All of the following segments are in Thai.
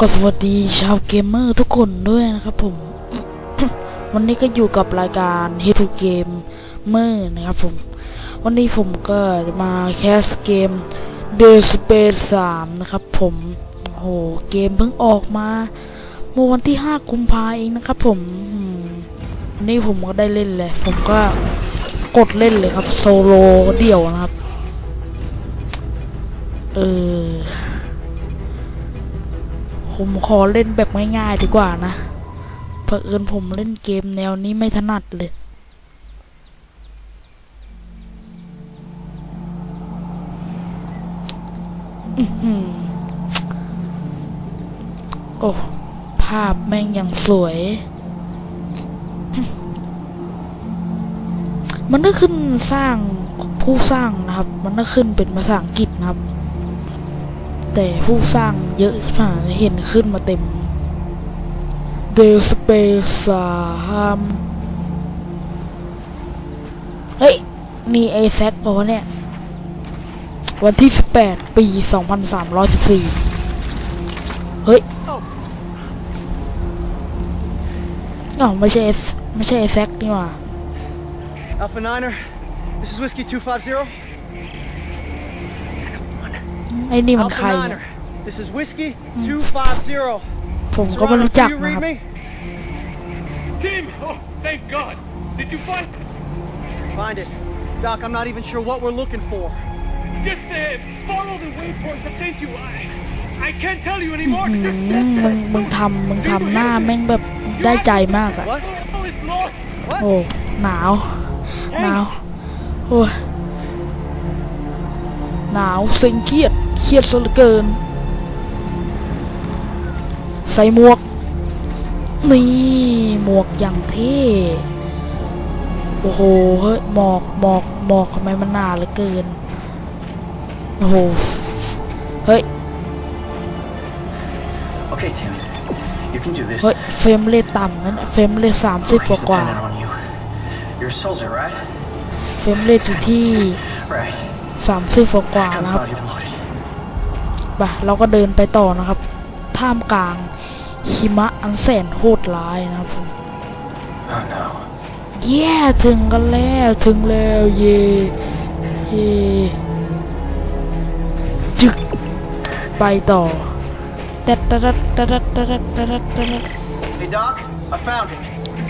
ก็สวัสดีชาวเกมเมอร์ทุกคนด้วยนะครับผม วันนี้ก็อยู่กับรายการ h ฮ to Game เมอร์นะครับผม วันนี้ผมก็จะมาแคสเกม The Space 3 นะครับผมโหเกมเพิ่งออกมาเมื่อวันที่ 5 กุมภาเองนะครับผมอืมวันนี้ผมก็ได้เล่นเลย ผมก็กดเล่นเลยครับ โซโลเดี่ยวนะครับ เออ ผมขอเล่นแบบง่ายๆดีกว่านะเผอิญผมเล่นเกมแนวนี้ไม่ถนัดเลยอื้อหือโอ้ ภาพแม่งอย่างสวย มันก็ขึ้นสร้างผู้สร้างนะครับ มันก็ขึ้นเป็นภาษาอังกฤษนะครับ แต่ผู้สร้างเยอะใช่ไหมเห็นขึ้นมาเต็ม The Space สามเฮ้ยนี่ไอแซกบอกว่าเนี่ย วันที่ 18 ปี 2314 เฮ้ยอ๋อไม่ใช่ไม่ใช่ไอแซกนี่หว่า Alpha Niner, this is Whiskey 250. ไอ้นี่มันใคร Alpha เนี่ย Niner, this is Whiskey 250. ผมก็ไม่ Serrano, รู้จัก can you นะค read รับ me? Tim! Oh, thank God! Did you find Find it. Doc, I'm not even sure what we're looking for. Just uh, follow the waypoint that sent you. I, I can't tell you anymore. อืมมึงมึงทำมึงทำหน้าแม่งแบบได้ใจมากอะ What? Oh, it's lost. โอ้หนาวหนาวโอ้ยหนาวเซ็งเครียด เครียดซะเหลือเกิน ใส่หมวก นี่หมวกอย่างเท่โอ้โหเฮ้ยหมอกหมอกหมอกทำไมมันหนาเหลือเกินโอ้โหเฮ้ย Okay, Tim. You can do this. เฮ้ยเฟรมเรทต่ำนั้นเฟรมเรทสามสิบก He's ว่ากว่า dependent on you. You're a soldier, right? เฟรมเรทอยู่ที่ Right. สามสิบกว่ากว่า Gun's นะครับ not even loaded. ไปเราก็เดินไปต่อนะครับ ท่ามกลางหิมะอันแสนโหดร้ายนะครับผม Oh no. เย้ถึงกันแล้วถึงแล้วเย่เย่จึกไปต่อตัดตัดตัดตัดตัดตัดตัดตัดตัด Hey, Doc. I found it.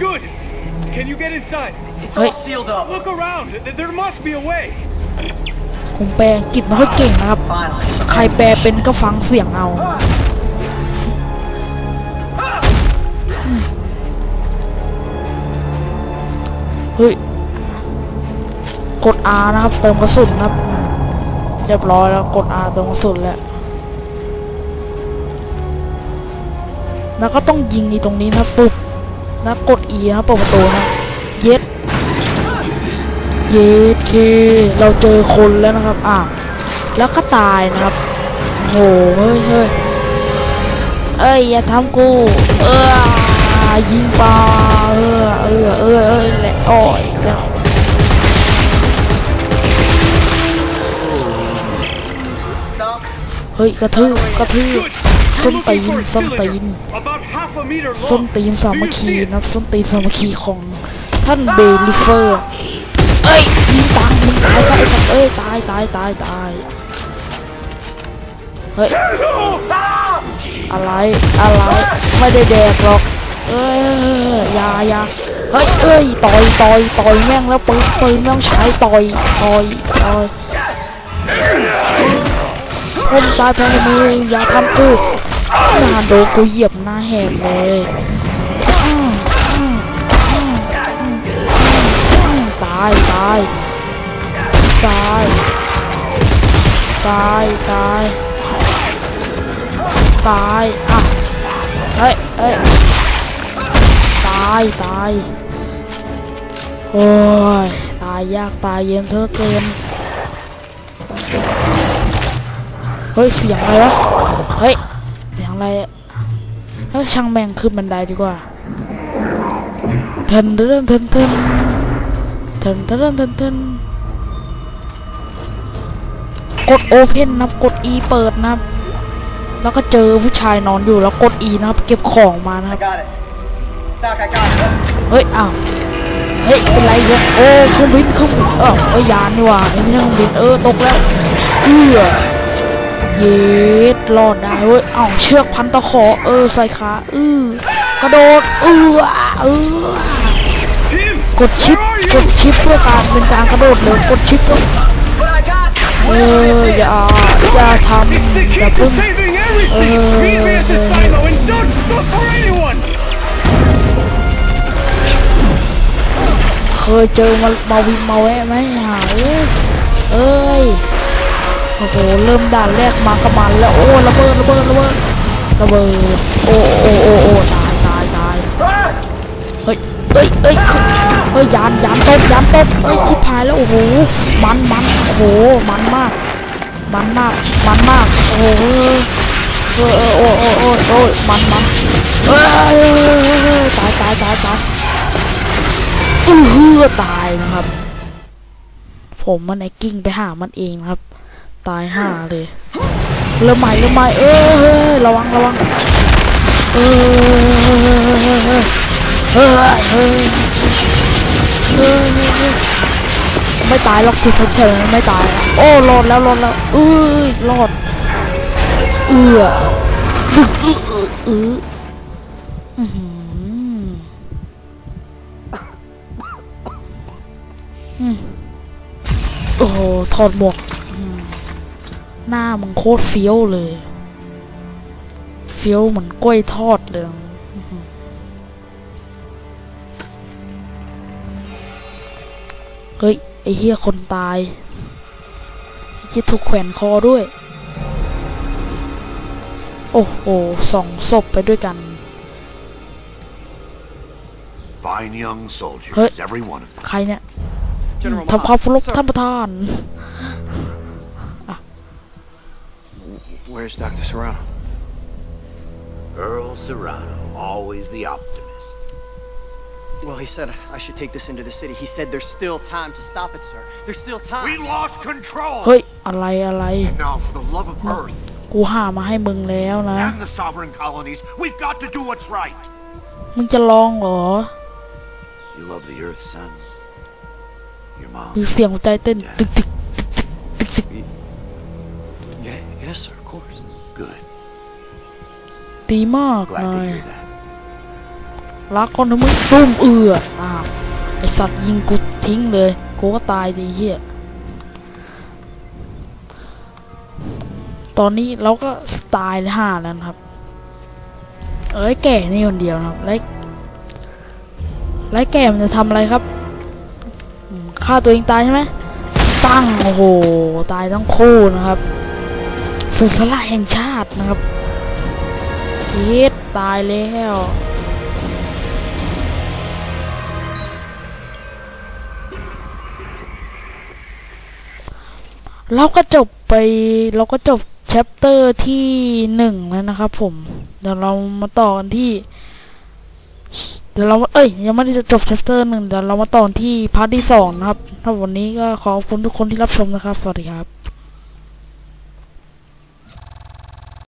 Good. Can you get inside? It's Wait. all sealed up. Look around. Th- There must be a way. ผมแปลอังกฤษไม่ค่อยเก่งนะครับ ใครแปลเป็นก็ฟังเสียงเอาเฮ้ย กด R นะครับ เติมกระสุนนะครับ เรียบร้อยแล้วกด R เติมกระสุนแล้ว แล้วก็ต้องยิงอีตรงนี้นะปุ๊บแล้วกด E นะเปิดประตูนะ เย็ด เย็ดเคเราเจอคนแล้วนะครับอะแล้วก็ตายนะครับโหเฮ้ยเฮ้ยเอ้ยอย่าทำกูเออยิงปลาเออเออเออเออแหละโอ้ยแล้วเฮ้ยกระทืบกระทืบส้นตีนส้นตีนส้นตีนสามัคคีนะครับส้นตีนสามัคคีของท่านเบลิเฟอร์ เอ้ยยิงตังมึงตายซะไอ้สัตว์เอ้ยตายตายตายตายเฮ้ยอะไรอะไรไม่ได้แดกหรอกเอ้ยยายาเฮ้ยเอ้ยต่อยต่อยต่อยแม่งแล้วปืนปืนแม่งใช้ต่อยต่อยต่อยผมตายแทนมืออย่าทำกูงานโดนกูเหยียบหน้าแหกเลยายตายตายตายตายตายอะเฮ้ยเฮ้ยตายตายโอ้ยตายยากตายเย็นเท่าเกินเฮ้ยเสียงอะไรวะเฮ้ยเสียงอะไรเฮ้ยช่างแม่งขึ้นบันไดดีกว่าทินเทินเทินทิน ทินทินทินทนกดโอเพนนับกด E เปิดนับแล้วก็เจอผู้ชายนอนอยู่แล้วกด E นะครับ เก็บของมานะครับเฮ้ยอ้าวเฮ้ยเป็นไรเนี่ยโอ้เครื่องบินเครื่องบินเออเอ้ยยานนี่ว่าไอ้ไม่ใช่เครื่องบินเออตกแล้วเอือเย็ดรอดได้เว้ยอ้าวเชือกพันตะขอเออใส่ขาเออกระโดดเออเออกดชิป กดชิปเพื่อการเป็นการกระโดดเร็วกดชิปต้อง But I got เอออย่าอย่าทำอย่าพิ่ง saving everything! Meet me at the silo and don't look for anyone! เคยเจอมามาวิมาแวะไหมหาเอ้ยเอ้ยโอ้โหเริ่มด่านแรกมากับมันแล้วโอ้ระเบิดระเบิดระเบิดระเบิดโอ้โอ้โอ้โอ้ตายตายตายเฮ้ยเฮ้ยเฮ้ยเขาเฮ้ ยยานยานตกยานตกเฮ้ยชิบหายแล้วโอ้โหมันมันโอ้โหมันมากมันมากมันมากโอ้โหเออเออโอ้โอ้โอ้โอ้มันมันเออตายตายตายตายอื้อหือตายนะครับ ผมมันไอ้กิ้งไปหามันเองครับ ตายห่าเลยเริ่มใหม่เริ่มใหม่เอ้ยเฮ้ยระวังระวังเออเฮ้ย เฮ้ยเฮ้ยเฮ้ยไม่ตายหรอกคือทุกเฉยไม่ตาย โอ้รอดแล้วรอดแล้วเอ้ยรอดเอือดึกอื้ออื้ออื้ออืมโอ้โหถอดหมวกหน้ามึงโคตรเฟี้ยวเลย เฟี้ยวเหมือนกล้วยทอดเลย เฮ้ย ไอ้เฮียคนตายไอ้เฮียถูกแขวนคอด้วย โอ้โหสองศพไปด้วยกัน Fine young soldiers, Hey. every one of them. ใครเนี่ย General ทำความเคารพ Sir, ท่านประธาน Where's Dr. Serrano? Earl Serrano, always the optimist. Well, he said I should take this into the city. He said there's still time to stop it, sir. There's still time. We lost control! เฮ้ยอะไรอะไร Now, for the love of Earth กูหามาให้มึงแล้วนะ and the sovereign colonies, we've got to do what's right. มึงจะลองเหรอ You love the Earth, son. Your mom. มีเสียงหัวใจเต้นตึกตึกตึกตึกตึกตึก Yeah, yes, sir, of course. Good. ดีมาก Glad เล to ย hear that. รักก่อนเถอะมึงตุ้มเอืออ้าวไอสัตว์ยิงกูทิ้งเลยกูก็ตายดีเฮียตอนนี้เราก็ตายห่าแล้วนะครับ เอ้ยแก่นี่คนเดียวนะครับแล้วแล้วแก่มันจะทำอะไรครับฆ่าตัวเองตายใช่ไหมตั้งโอ้โหตายทั้งคู่นะครับสือสละแห่งชาตินะครับเฮ็ดตายแล้ว เราก็จบไปเราก็จบแชปเตอร์ที่หนึ่งแล้วนะครับผมเดี๋ยวเรามาต่อกันที่เดี๋ยวเราเอ้ยยังไม่ได้จบแชปเตอร์หนึ่งเดี๋ยวเรามาต่อที่พาร์ทที่สองนะครับถ้าวันนี้ก็ขอบคุณทุกคนที่รับชมนะครับ สวัสดีครับ